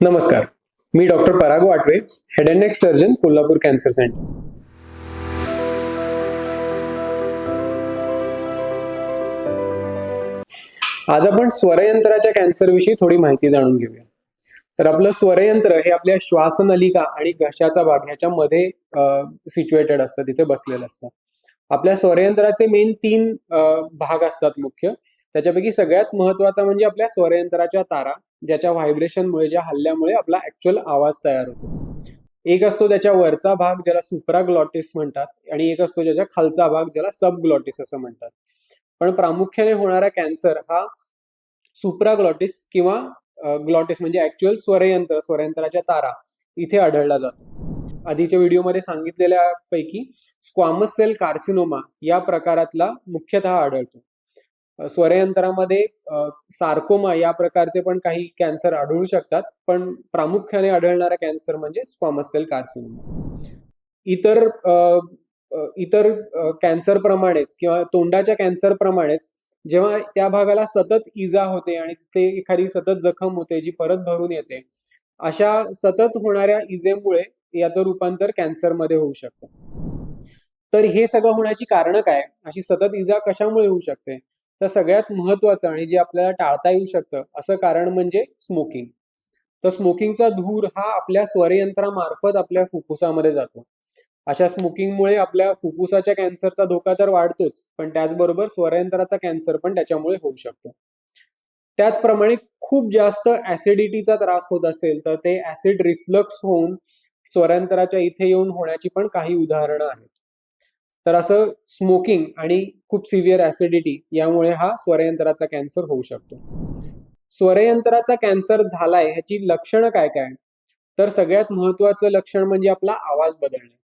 नमस्कार. मी doctor Parag Watve head and neck surgeon Kolhapur cancer centre. आज आपण स्वरयंत्राच्या cancer विषयी थोडी माहिती जाणून घेऊया. तर आपलं स्वरयंत्र हे आपल्या श्वासनलिका आणि घशाचा भाग ह्याच्या मध्ये सिच्युएटेड असतं तिथे बसलेलं असतं. आपल्या स्वरयंत्राचे मेन तीन भाग असतात मुख्य. त्याच्यापैकी सगळ्यात महत्त्वाचा म्हणजे आपल्या स्वरयंत्राच्या तारा ज्याच्या व्हायब्रेशनमुळे ज्या हल्ल्यामुळे आपला ऍक्च्युअल आवाज तयार होतो. एक असतो त्याच्या वरचा भाग ज्याला सुप्राग्लॉटिस म्हणतात आणि एक असतो ज्याच्या खालचा भाग ज्याला सबग्लॉटिस असं म्हणतात. पण प्रामुख्याने होणारा कॅन्सर हा सुप्राग्लॉटिस किंवा ग्लॉटिस म्हणजे ऍक्च्युअल स्वरयंत्र स्वरयंत्राच्या तारा इथे आढळला जातो. आधीच्या व्हिडिओमध्ये सांगितलेल्या पैकी स्क्वामस सेल कार्सिनोमा या प्रकारातला मुख्यतः आढळतो. स्वरयंत्रामध्ये सार्कोमा या प्रकारचे पण काही कॅन्सर आढळू शकतात पण प्रामुख्याने आढळणारा कॅन्सर म्हणजे स्क्वामस सेल कार्सिनोमा. इतर इतर कॅन्सर प्रमाणेच किंवा तोंडाच्या कॅन्सर प्रमाणेच जेव्हा त्या भागाला सतत इजा होते आणि तिथे एखादी सतत जखम होते जी परत भरून येते अशा सतत होणाऱ्या इजेमुळे याचं रूपांतर कॅन्सरमध्ये होऊ शकतं. तर हे सगळं होण्याची कारणं काय? अशी सतत इजा कशामुळे होऊ शकते? तर सगळ्यात महत्वाचं आणि जे आपल्याला टाळता येऊ शकतं असं कारण म्हणजे स्मोकिंग तर स्मोकिंगचा धूर हा आपल्या स्वरयंत्रामार्फत आपल्या फुफ्फुसामध्ये जातो. अशा स्मोकिंगमुळे आपल्या फुफ्फुसाच्या कॅन्सरचा धोका तर वाढतोच पण त्याचबरोबर स्वरयंत्राचा कॅन्सर पण त्याच्यामुळे होऊ शकतो. त्याचप्रमाणे खूप जास्त ऍसिडिटीचा त्रास होत असेल तर ते ऍसिड रिफ्लक्स होऊन स्वरयंत्राच्या इथे येऊन होण्याची पण काही उदाहरणं आहेत. तर असं स्मोकिंग आणि खूप सिव्हिअर ऍसिडिटी यामुळे हा स्वरयंत्राचा कॅन्सर होऊ शकतो. स्वरयंत्राचा कॅन्सर झालाय ह्याची लक्षणं काय काय? तर सगळ्यात महत्वाचं लक्षण म्हणजे आपला आवाज बदलणे.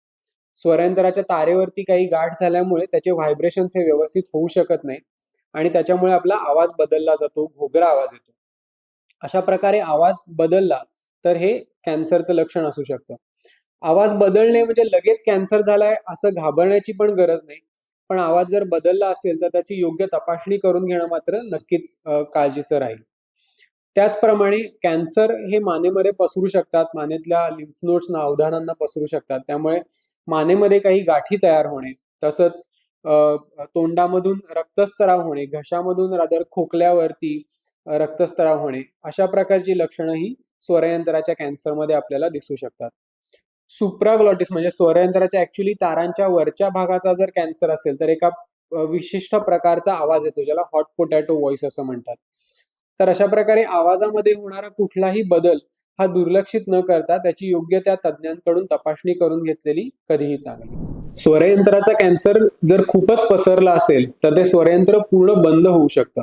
स्वरयंत्राच्या तारेवरती काही गाठ झाल्यामुळे त्याचे व्हायब्रेशन्स हे व्यवस्थित होऊ शकत नाही आणि त्याच्यामुळे आपला आवाज बदलला जातो घोगरा आवाज येतो. अशा प्रकारे आवाज बदलला तर हे कॅन्सरचं लक्षण असू शकतं. आवाज बदलणे म्हणजे लगेच कॅन्सर झालाय असं घाबरण्याची पण गरज नाही. पण आवाज जर बदलला असेल तर त्याची योग्य तपासणी करून घेणं मात्र नक्कीच काळजीचं राहील. त्याचप्रमाणे कॅन्सर हे मानेमध्ये पसरू शकतात. मानेतल्या लिम्फ नोड्सना अवधानांना पसरू शकतात. त्यामुळे मानेमध्ये काही गाठी तयार होणे तसंच तोंडामधून रक्तस्त्राव होणे घशामधून रादर खोकल्यावरती रक्तस्त्राव होणे अशा प्रकारची लक्षणं ही स्वरयंत्राच्या कॅन्सरमध्ये आपल्याला दिसू शकतात. सुप्राग्लॉटिस म्हणजे स्वरयंत्राच्या ऍक्च्युली तारांच्या वरच्या भागाचा जर कॅन्सर असेल तर एका विशिष्ट प्रकारचा आवाज येतो ज्याला हॉट पोटॅटो व्हॉइस असं म्हणतात. तर अशा प्रकारे आवाजामध्ये होणारा कुठलाही बदल हा दुर्लक्षित न करता त्याची योग्य त्या तज्ज्ञांकडून तपासणी करून घेतलेली कधीही चांगली स्वरयंत्राचा कॅन्सर जर खूपच पसरला असेल तर ते स्वरयंत्र पूर्ण बंद होऊ शकतं.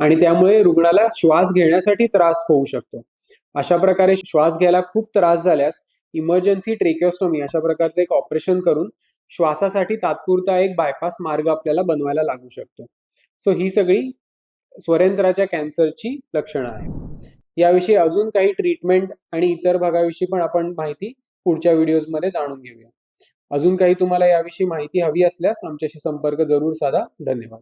आणि त्यामुळे रुग्णाला श्वास घेण्यासाठी त्रास होऊ शकतो. अशा प्रकारे श्वास घ्यायला खूप त्रास झाल्यास इमर्जन्सी ट्रेकिओस्टोमी अशा प्रकारचं एक ऑपरेशन करून श्वासासाठी तात्पुरता एक बायपास मार्ग आपल्याला बनवायला लागू शकतो. सो ही सगळी स्वरेंद्राच्या कॅन्सरची लक्षणं आहेत. याविषयी अजून काही ट्रीटमेंट आणि इतर भागाविषयी पण आपण माहिती पुढच्या व्हिडिओजमध्ये जाणून घेऊया. अजून काही तुम्हाला याविषयी माहिती हवी असल्यास आमच्याशी संपर्क जरूर साधा. धन्यवाद.